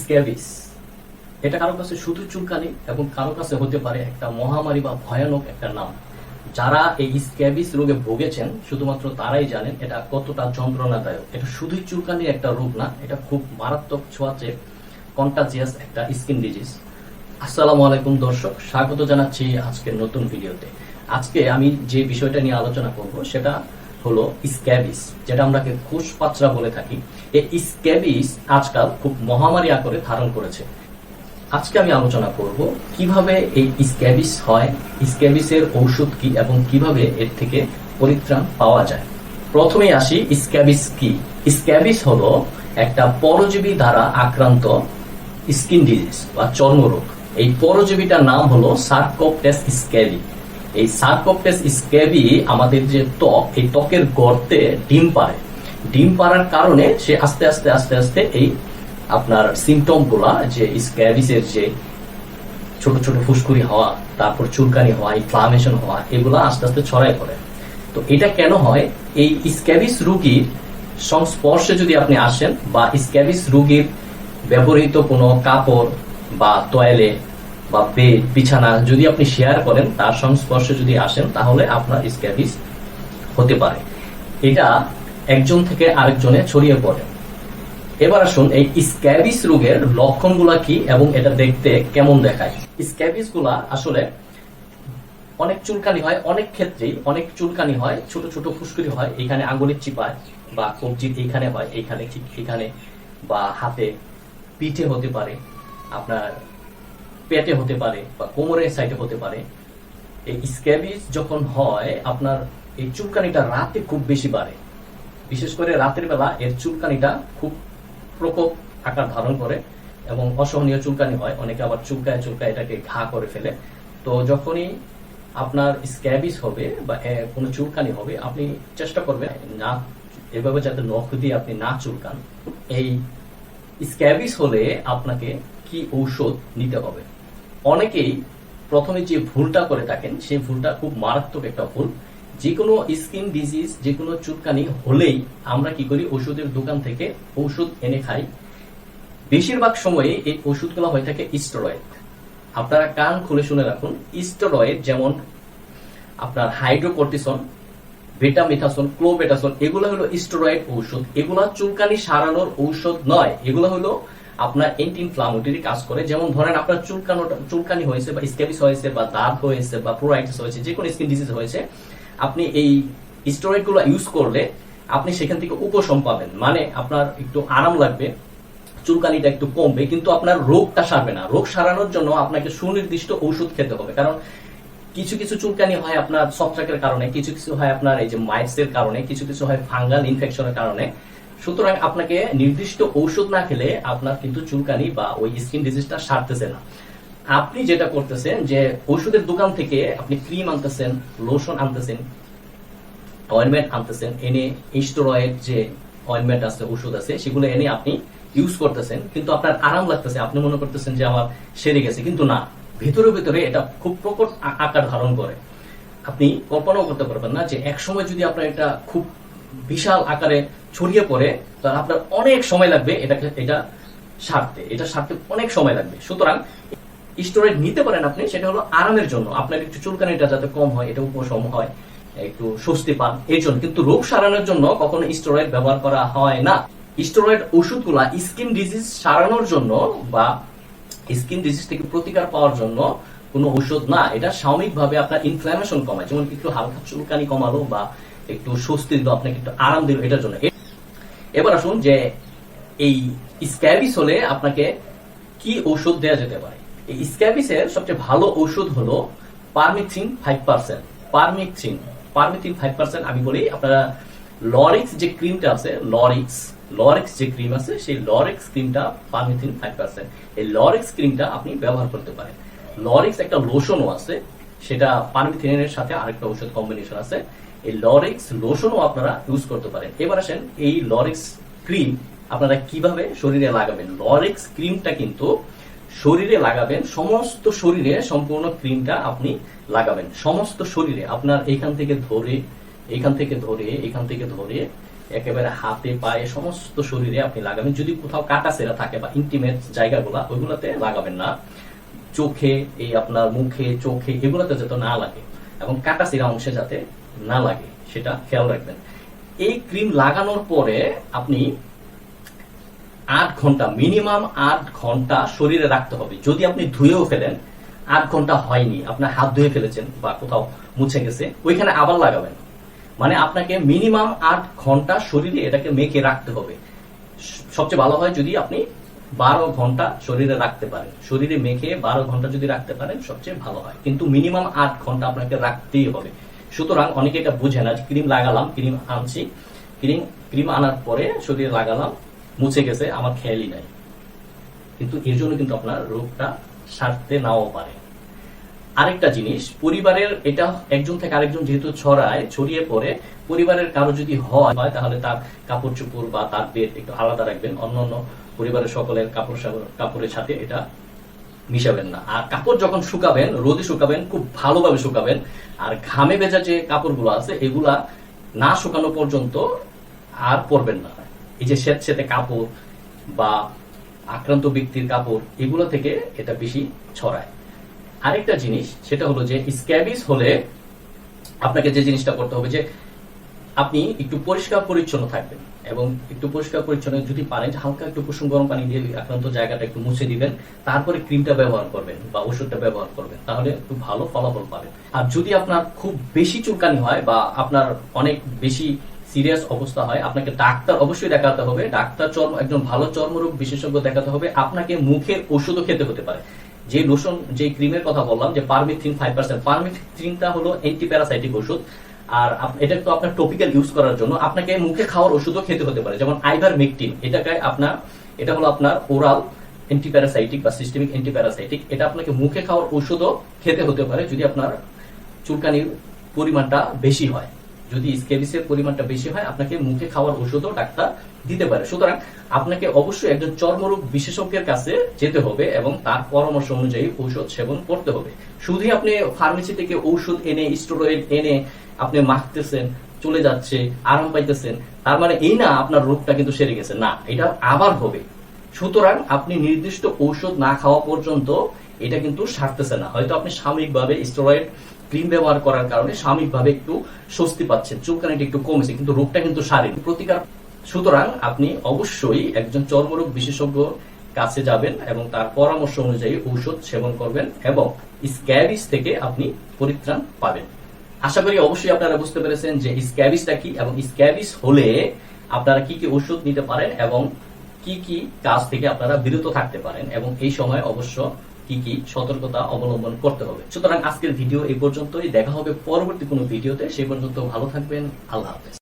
Scabies এটা কারও কাছে শুধু চুলকানি এবং কারও কাছে হতে পারে একটা মহামারী বা ভয়ানক একটা নাম। যারা এই স্ক্যাবিস রোগে ভুগেছেন, শুধুমাত্র তারাই জানেন এটা কতটা যন্ত্রণাদায়ক। এটা শুধুই চুলকানির একটা রোগ না, এটা খুব মারাত্মক ছোঁয়াচে কন্টাজিয়াস একটা স্কিন ডিজিজ আসসালামু আলাইকুম দর্শক, স্বাগত জানাচ্ছি আজকের নতুন ভিডিওতে। আজকে আমি যে বিষয়টা নিয়ে আলোচনা করব, সেটা হলো স্ক্যাবিস, যেটা আমরা কোষ পাচরা বলে থাকি। এই স্ক্যাবিস আজকাল খুব মহামারী আকারে ধারণ করেছে। আজকে আমি আলোচনা করব কীভাবে এই স্ক্যাবিস হয়, স্ক্যাবিসের ঔষধ কি এবং কীভাবে এর থেকে পরিত্রাণ পাওয়া যায়। প্রথমেই আসি, স্ক্যাবিস কি? স্ক্যাবিস হলো একটা পরজীবী দ্বারা আক্রান্ত স্কিন ডিজিজ বা চর্মরোগ। এই পরজীবীটার নাম হলো সার্কোপটেস স্ক্যাবি। এই সার্কোপটেস স্ক্যাবি আমাদের যে ত্বক, এই ত্বকের গর্তে ডিম পারে ডিম পাড়ার কারণে সে আস্তে আস্তে আস্তে আস্তে এই আপনার সিমটমগুলা, যে স্ক্যাবিসের যে ছোট ছোট ফুসকুড়ি হওয়া, তারপর চুলকানি হওয়া ইনফ্লামেশন হওয়া, এগুলা আস্তে আস্তে ছড়ায় পড়ে। তো এটা কেন হয়? এই স্ক্যাবিস রোগীর সংস্পর্শে যদি আপনি আসেন বা স্ক্যাবিস রোগীর ব্যবহৃত কোনো কাপড় বা টয়লে বা বেড বিছানা যদি আপনি শেয়ার করেন, তার সংস্পর্শে যদি আসেন, তাহলে আপনার স্ক্যাবিস হতে পারে। এটা একজন থেকে আরেকজনে ছড়িয়ে পড়ে। এবার আসুন, এই স্ক্যাবিস রোগের লক্ষণগুলা কি এবং এটা দেখতে কেমন দেখায়? স্ক্যাবিসগুলা আসলে অনেক চুলকানি হয়, অনেক ক্ষেত্রেই অনেক চুলকানি হয়, ছোট ছোট ফুসকুড়ি হয়, এখানে আঙুলের চিপায় বা কবজির এইখানে হয়, এইখানে ঠিক এখানে বা হাতে পিঠে হতে পারে। আপনার পেটে হতে পারে বা কোমরের সাইডে হতে পারে, এই স্ক্যাবিস যখন হয়, আপনার এই চুলকানিটা রাতে খুব বেশি বাড়ে। বিশেষ করে রাতের বেলা এর চুলকানিটা খুব প্রকোপ আকার ধারণ করে এবং অসহনীয় চুলকানি হয়। অনেকে আবার চুলকায় চুলকায় এটাকে ঘা করে ফেলে। তো যখনই আপনার স্ক্যাবিস হবে বা কোনো চুলকানি হবে, আপনি চেষ্টা করবেন না, এভাবে যাতে নখ দিয়ে আপনি না চুলকান। এই স্ক্যাবিস হলে আপনাকে কি ঔষধ নিতে হবে? অনেকেই প্রথমে যে ভুলটা করে থাকেন, সেই ভুলটা খুব মারাত্মক একটা ভুল। যে কোনো স্কিন ডিজিজ যে কোনো চুলকানি হলেই আমরা কি করি, ওষুধের দোকান থেকে ওষুধ এনে খাই। বেশিরভাগ সময়ে এই ওষুধগুলো হয়ে থাকে স্টেরয়েড আপনারা কান খুলে শুনে রাখুন স্টেরয়েড যেমন আপনার হাইড্রোকর্টিসন বেটামিথাসন ক্লোবেটাসন এগুলো হলো স্টেরয়েড ঔষধ। এগুলো চুলকানি সারানোর ঔষধ নয়, এগুলো হলো আপনার এন্টি ইনফ্লামেটরি কাজ করে। যেমন ধরেন আপনার চুলকানোটা, চুলকানি হয়েছে বা স্ক্যাবিস হয়েছে বা দাঁত হয়েছে বা প্রোরাইটিস হয়েছে, যে কোনো স্কিন ডিজিজ হয়েছে, আপনি এই স্টেরয়েডগুলো ইউজ করলে আপনি সেখান থেকে উপশম পাবেন। মানে আপনার একটু আরাম লাগবে, চুলকানিটা একটু কমবে, কিন্তু আপনার রোগটা সারবে না। রোগ সারানোর জন্য আপনাকে সুনির্দিষ্ট ঔষধ খেতে হবে। কারণ কিছু কিছু চুলকানি হয় আপনার ছত্রাকের কারণে, কিছু কিছু হয় আপনার এই যে মাইটস এর কারণে, কিছু কিছু হয় ফাঙ্গাল ইনফেকশনের কারণে। সুতরাং আপনাকে নির্দিষ্ট ঔষধ না খেলে আপনার কিন্তু চুলকানি বা ওই স্কিন ডিজিজটা সারতেছে না। আপনি যেটা করতেছেন যে ওষুধের দোকান থেকে আপনি ক্রিম আনতেছেন লোশন আনতেছেন অয়েনমেন্ট আনতেছেন, এনে স্টেরয়েড যে অয়েনমেন্ট আছে ওষুধ আছে, সেগুলো এনে আপনি ইউজ করতেছেন। কিন্তু আপনার আরাম লাগতেছে, আপনি মনে করতেছেন যে আমার সেরে গেছে, কিন্তু না। ভেতরে ভেতরে এটা খুব প্রকট আকার ধারণ করে। আপনি কল্পনাও করতে পারবেন না যে এক সময় যদি আপনার এটা খুব বিশাল আকারে ছড়িয়ে পড়ে, তাহলে আপনার অনেক সময় লাগবে এটাকে, এটা সারতে। এটা সারতে অনেক সময় লাগবে। সুতরাং স্টোরেজ নিতে পারেন আপনি, সেটা হলো আরামের জন্য। আপনার একটু চুলকানিটা যাতে কম হয়, এটা উপশম হয়, একটু স্বস্তি পান এই জন্য। কিন্তু রোগ সারানোর জন্য কখনো স্টোরয়েড ব্যবহার করা হয় না। স্টোরয়েড ওষুধগুলা স্কিন ডিজিজ সারানোর জন্য বা স্কিন ডিজিজ থেকে প্রতিকার পাওয়ার জন্য কোনো ওষুধ না। এটা সাময়িকভাবে আপনার ইনফ্লামেশন কমায়। যেমন একটু হালকা চুলকানি কমালো বা একটু স্বস্তি দিল আপনাকে একটু আরাম দিল এটার জন্য। এবার আসুন যে এই স্ক্যাবিস হলে আপনাকে কি ঔষধ দেওয়া যেতে পারে? এই স্ক্যাবিসের সবচেয়ে ভালো ঔষধ হলো permethrin five percent. Permethrin permethrin five percent আমি বলি, আপনারা লরিক্স যে ক্রিমটা আছে, লরিক্স লরিক্স যে ক্রিম আছে, সেই লরিক্স ক্রিমটা পারমিথিন ফাইভ পার্সেন্ট। এই লরিক্স ক্রিমটা আপনি ব্যবহার করতে পারেন। লরিক্স একটা লোশনও আছে সেটা পারমিথিনের সাথে আরেকটা ঔষধ কম্বিনেশন আছে। এই লরিক্স লোশনও আপনারা ইউজ করতে পারেন। এবার আসেন এই লরিক্স ক্রিম আপনারা কীভাবে শরীরে লাগাবেন? লরিক্স ক্রিমটা কিন্তু শরীরে লাগাবেন, সমস্ত শরীরে সম্পূর্ণ ক্রিমটা আপনি লাগাবেন। সমস্ত শরীরে আপনার এখান থেকে ধরে এখান থেকে ধরে এখান থেকে ধরে একেবারে হাতে, পায়ে সমস্ত শরীরে আপনি লাগাবেন। যদি কোথাও কাটা সেরা থাকে বা ইন্টিমেট জায়গাগুলো, ওইগুলোতে লাগাবেন না। চোখে, এই আপনার মুখে, চোখে এগুলোতে যাতে না লাগে এবং কাটা সিরা অংশে যাতে না লাগে, সেটা খেয়াল রাখবেন। এই ক্রিম লাগানোর পরে আপনি আট ঘণ্টা, মিনিমাম আট ঘণ্টা শরীরে রাখতে হবে। যদি আপনি ধুয়েও ফেলেন, আট ঘণ্টা হয়নি, আপনার হাত ধুয়ে ফেলেছেন বা কোথাও মুছে গেছে, ওইখানে আবার লাগাবেন। মানে আপনাকে মিনিমাম আট ঘণ্টা শরীরে এটাকে মেখে রাখতে হবে। সবচেয়ে ভালো হয় যদি আপনি বারো ঘণ্টা শরীরে রাখতে পারেন শরীরে মেখে বারো ঘণ্টা যদি রাখতে পারেন সবচেয়ে ভালো হয়। কিন্তু মিনিমাম আট ঘণ্টা আপনাকে রাখতেই হবে। সুতরাং অনেকে এটা বুঝে না ক্রিম লাগালাম, ক্রিম আনছি। ক্রিম ক্রিম আনার পরে শরীরে লাগালাম, মুছে গেছে, আমার খেয়ালই নাই। কিন্তু এর জন্য কিন্তু আপনার রোগটা সারতে নাও পারে। আরেকটা জিনিস, পরিবারের এটা একজন থেকে আরেকজন যেহেতু ছড়ায়, ছড়িয়ে পড়ে, পরিবারের কারও যদি হয়, তাহলে তার কাপড় চোপড় বা তার বেড একটু আলাদা রাখবেন, অন্যান্য পরিবারের সকলের কাপড় কাপড়ের সাথে এটা মিশাবেন না। আর কাপড় যখন শুকাবেন, রোদে শুকাবেন, খুব ভালোভাবে শুকাবেন, আর ঘামে ভেজা যে কাপড়গুলো আছে, এগুলা না শুকানো পর্যন্ত আর পরবেন না। এই যে স্যাঁত স্যাঁতে কাপড় বা আক্রান্ত ব্যক্তির কাপড়, এগুলো থেকে এটা বেশি ছড়ায়। আরেকটা জিনিস, সেটা হলো যে স্ক্যাবিস হলে আপনাকে যে জিনিসটা করতে হবে যে আপনি একটু পরিষ্কার পরিচ্ছন্ন থাকবেন। এবং একটু পরিষ্কার পরিচ্ছন্ন যদি পারেন, হালকা একটু কুসুম গরম পানি দিয়ে আক্রান্ত জায়গাটা একটু মুছে দিবেন। তারপরে ক্রিমটা ব্যবহার করবেন বা ওষুধটা ব্যবহার করবেন, তাহলে একটু ভালো ফলাফল পাবেন। আর যদি আপনার খুব বেশি চুলকানি হয় বা আপনার অনেক বেশি সিরিয়াস অবস্থা হয়, আপনাকে ডাক্তার অবশ্যই দেখাতে হবে। ডাক্তার চর্ম, একজন ভালো চর্মরোগ বিশেষজ্ঞ দেখাতে হবে। আপনাকে মুখের ওষুধও খেতে হতে পারে। যে লোশন যে ক্রিমের কথা বললাম, যে পারমিথ্রিন ফাইভ পার্সেন্ট পারমিথ্রিনটা হলো অ্যান্টিপ্যারাসাইটিক ওষুধ। আর এটা তো আপনার টপিক্যাল ইউজ করার জন্য। আপনাকে মুখে খাওয়ার ওষুধও খেতে হতে পারে। যেমন আইভার মেকটিন এটাকে আপনার, এটা হলো আপনার ওরাল অ্যান্টিপ্যারাসাইটিক বা সিস্টেমিক অ্যান্টিপ্যারাসাইটিক এটা আপনাকে মুখে খাওয়ার ওষুধও খেতে হতে পারে যদি আপনার চুলকানির পরিমাণটা বেশি হয়। যদি স্কেবিসের পরিমাণটা বেশি হয়, আপনাকে মুখে খাওয়ার ওষুধও ডাক্তার দিতে পারে। সুতরাং আপনাকে অবশ্যই একজন চর্মরোগ বিশেষজ্ঞের কাছে যেতে হবে এবং তার পরামর্শ অনুযায়ী ঔষধ সেবন করতে হবে। শুধুই আপনি ফার্মেসি থেকে ঔষধ এনে স্টেরয়েড এনে আপনি মাখতেছেন, চলে যাচ্ছে, আরাম পাইতেছেন, তার মানে এই না আপনার রোগটা কিন্তু সেরে গেছে। না, এটা আবার হবে। সুতরাং আপনি নির্দিষ্ট ঔষধ না খাওয়া পর্যন্ত এটা কিন্তু সারতেছে না। হয়তো আপনি সাময়িকভাবে স্টেরয়েড ক্রিম ব্যবহার করার কারণে সাময়িকভাবে একটু স্বস্তি পাচ্ছেন, চোখ চুলকানিটা একটু কমেছে, কিন্তু রোগটা কিন্তু সারেনি। প্রতিকার সুতরাং আপনি অবশ্যই একজন চর্মরোগ বিশেষজ্ঞ কাছে যাবেন এবং তার পরামর্শ অনুযায়ী ঔষধ সেবন করবেন এবং স্ক্যাবিস থেকে আপনি পরিত্রাণ পাবেন। আশা করি অবশ্যই আপনারা বুঝতে পেরেছেন যে স্ক্যাবিসটা কি এবং স্ক্যাবিস হলে আপনারা কি কি ওষুধ নিতে পারেন এবং কি কি কাজ থেকে আপনারা বিরত থাকতে পারেন এবং এই সময় অবশ্য কি কি সতর্কতা অবলম্বন করতে হবে। সুতরাং আজকের ভিডিও এই পর্যন্তই। দেখা হবে পরবর্তী কোনো ভিডিওতে। সেই পর্যন্ত ভালো থাকবেন। আল্লাহ হাফেজ।